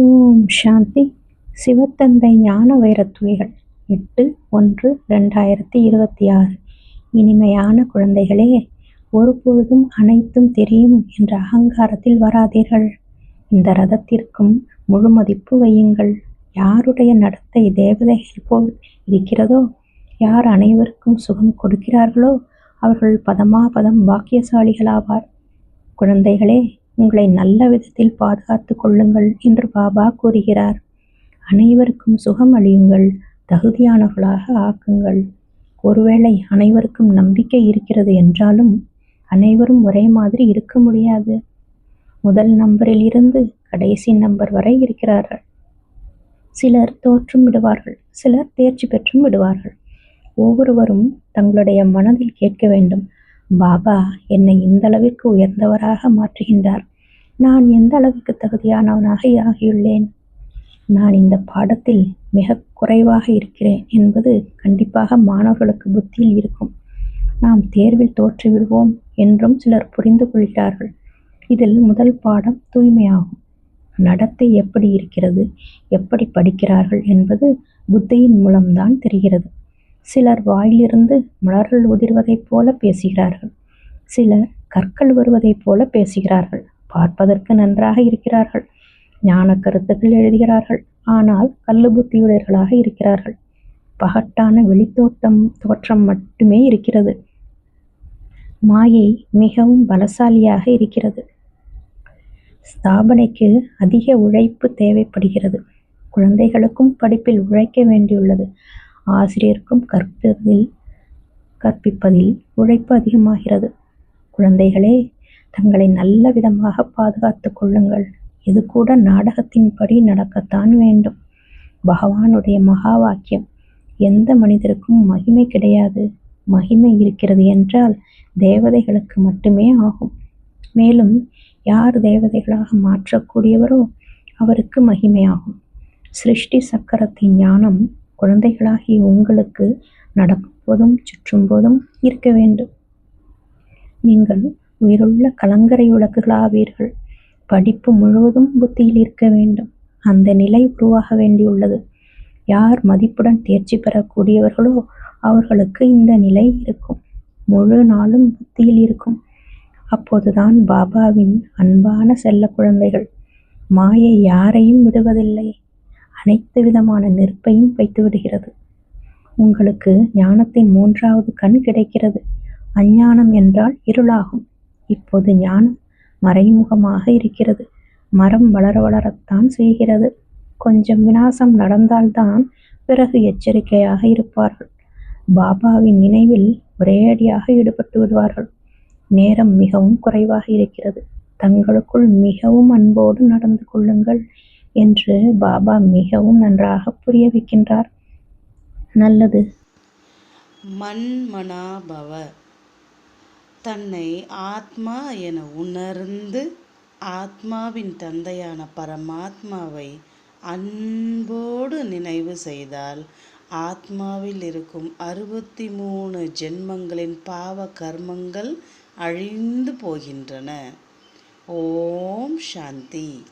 ஓம் சாந்தி. சிவத்தந்தை ஞான வைரத்துளிகள் எட்டு ஒன்று ரெண்டாயிரத்தி இருபத்தி ஆறு. இனிமையான குழந்தைகளே ஒருபொழுதும் அனைத்தும் தெரியும் என்ற அகங்காரத்தில் வராதீர்கள். இந்த ரதத்திற்கும் முழு மதிப்பு வையுங்கள். யாருடைய நடத்தை தேவதைகள் போல் இருக்கிறதோ யார் அனைவருக்கும் சுகம் கொடுக்கிறார்களோ அவர்கள் பதமா பதம் பாக்கியசாலிகளாவார். குழந்தைகளே உங்களை நல்ல விதத்தில் பாதுகாத்து கொள்ளுங்கள் என்று பாபா கூறுகிறார். அனைவருக்கும் சுகம் அளியுங்கள் தகுதியானவர்களாக ஆக்குங்கள். ஒருவேளை அனைவருக்கும் நம்பிக்கை இருக்கிறது என்றாலும் அனைவரும் ஒரே மாதிரி இருக்க முடியாது. முதல் நம்பரில் இருந்து கடைசி நம்பர் வரை இருக்கிறார்கள். சிலர் தோற்றும் விடுவார்கள் சிலர் தேர்ச்சி பெற்றும் விடுவார்கள். ஒவ்வொருவரும் தங்களுடைய மனதில் கேட்க வேண்டும் பாபா என்னை இந்த அளவிற்கு உயர்ந்தவராக மாற்றுகின்றார். நான் எந்த அளவுக்கு தகுதியானவனாக ஆகியுள்ளேன்? நான் இந்த பாடத்தில் மிக குறைவாக இருக்கிறேன் என்பது கண்டிப்பாக மாணவர்களுக்கு புத்தியில் இருக்கும். நாம் தேர்வில் தோற்றுவிடுவோம் என்றும் சிலர் புரிந்து கொள்கிறார்கள். இதில் முதல் பாடம் தூய்மையாகும். நடத்தை எப்படி இருக்கிறது? எப்படி படிக்கிறார்கள் என்பது புத்தியின் மூலம்தான் தெரிகிறது. சிலர் வாயிலிருந்து மலர்கள் உதிர்வதைப் போல பேசுகிறார்கள். சிலர் கற்கள் வருவதைப் போல பேசுகிறார்கள். பார்ப்பதற்கு நன்றாக இருக்கிறார்கள். ஞான கருத்துக்கள் எழுதுகிறார்கள். ஆனால் கல்லு புத்தியுடையர்களாக இருக்கிறார்கள். பகட்டான வெளித்தோட்டம் தோற்றம் மட்டுமே இருக்கிறது. மாயை மிகவும் பலசாலியாக இருக்கிறது. ஸ்தாபனைக்கு அதிக உழைப்பு தேவைப்படுகிறது. குழந்தைகளுக்கும் படிப்பில் உழைக்க வேண்டியுள்ளது. ஆசிரியருக்கும் கற்பதில் கற்பிப்பதில் உழைப்பு அதிகமாகிறது. குழந்தைகளே தங்களை நல்ல விதமாக பாதுகாத்து கொள்ளுங்கள். இது கூட நாடகத்தின்படி நடக்கத்தான் வேண்டும். பகவானுடைய மகா வாக்கியம் எந்த மனிதருக்கும் மகிமை கிடையாது. மகிமை இருக்கிறது என்றால் தேவதைகளுக்கு மட்டுமே ஆகும். மேலும் யார் தேவதைகளாக மாற்றக்கூடியவரோ அவருக்கு மகிமையாகும். சிருஷ்டி சக்கரத்தின் ஞானம் குழந்தைகளாகிய உங்களுக்கு நடக்கும் போதும் சுற்றும் போதும் இருக்க வேண்டும். நீங்கள் உயிருள்ள கலங்கரை விளக்குகளாவீர்கள் படிப்பு முழுவதும் புத்தியில் இருக்க வேண்டும். அந்த நிலை உருவாக வேண்டியுள்ளது. யார் மதிப்புடன் தேர்ச்சி பெறக்கூடியவர்களோ அவர்களுக்கு இந்த நிலை இருக்கும். முழு நாளும் புத்தியில் இருக்கும். அப்போதுதான் பாபாவின் அன்பான செல்ல குழந்தைகள் மாயை யாரையும் விடுவதில்லை. அனைத்து விதமான நெருப்பையும் வைத்து விடுகிறது. உங்களுக்கு ஞானத்தின் மூன்றாவது கண் கிடைக்கிறது. அஞ்ஞானம் என்றால் இருளாகும். இப்போது ஞானம் மறைமுகமாக இருக்கிறது. மரம் வளர வளரத்தான் செய்கிறது. கொஞ்சம் வினாசம் நடந்தால்தான் பிறகு எச்சரிக்கையாக இருப்பார்கள். பாபாவின் நினைவில் ஒரேடியாக ஈடுபட்டு விடுவார்கள். நேரம் மிகவும் குறைவாக இருக்கிறது. தங்களுக்குள் மிகவும் அன்போடு நடந்து கொள்ளுங்கள் என்று பாபா மிகவும் நன்றாக புரிய வைக்கின்றார். நல்லது. மன்மனாபவ. தன்னை ஆத்மா என உணர்ந்து ஆத்மாவின் தந்தையான பரமாத்மாவை அன்போடு நினைவு செய்தால் ஆத்மாவில் இருக்கும் அறுபத்தி மூணு ஜென்மங்களின் பாவ கர்மங்கள் அழிந்து போகின்றன. ஓம் சாந்தி.